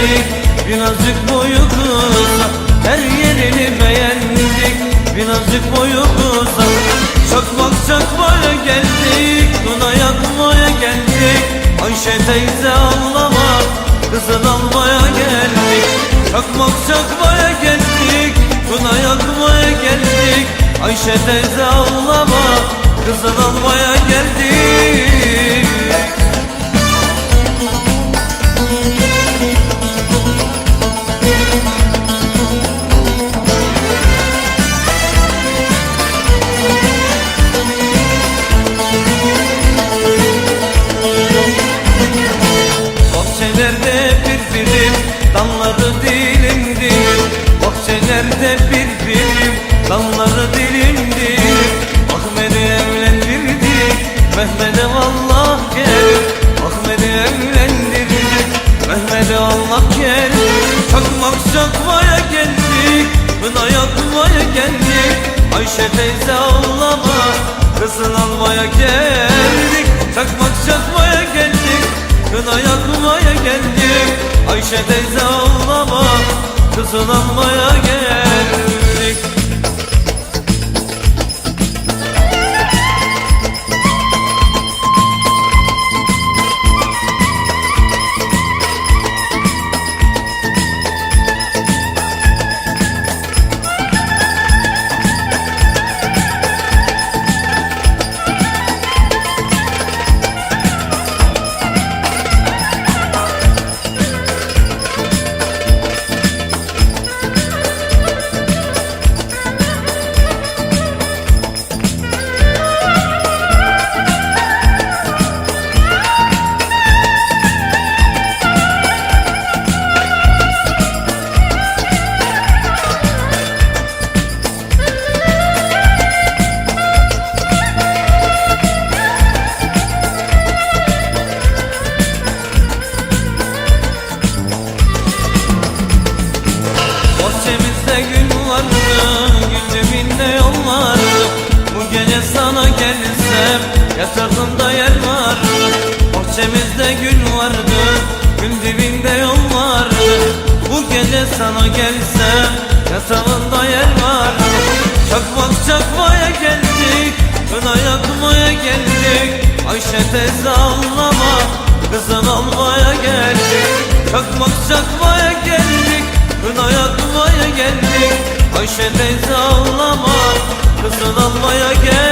beğendik Birazcık boyu Her yerini beğendik Birazcık boyu Çakmak çakmaya geldik Duna yakmaya geldik. Ayşe teyze ağlama Kızın almaya geldik. Çakmak çakmaya geldik Duna yakmaya geldik. Ayşe teyze ağlama Kızın almaya Mehmet'e vallah gel Ahmet'i evlendirdik Mehmet'e Allah gel Çakmak çakmaya geldik. Kına yakmaya geldik. Ayşe teyze ağlama Kızın almaya geldik. Çakmak çakmaya geldik Kına yakmaya geldik. Ayşe teyze yatağında yer vardı Bahçemizde gül vardı, gül dibinde yol vardı Bu gece sana gelsem, yatağında yer vardı Çakmak çakmaya geldik, kına yakmaya geldik. Ayşe teyze ağlama, kızın almaya geldik. Çakmak çakmaya geldik, kına yakmaya geldik. Ayşe teyze ağlama Kızın almaya gel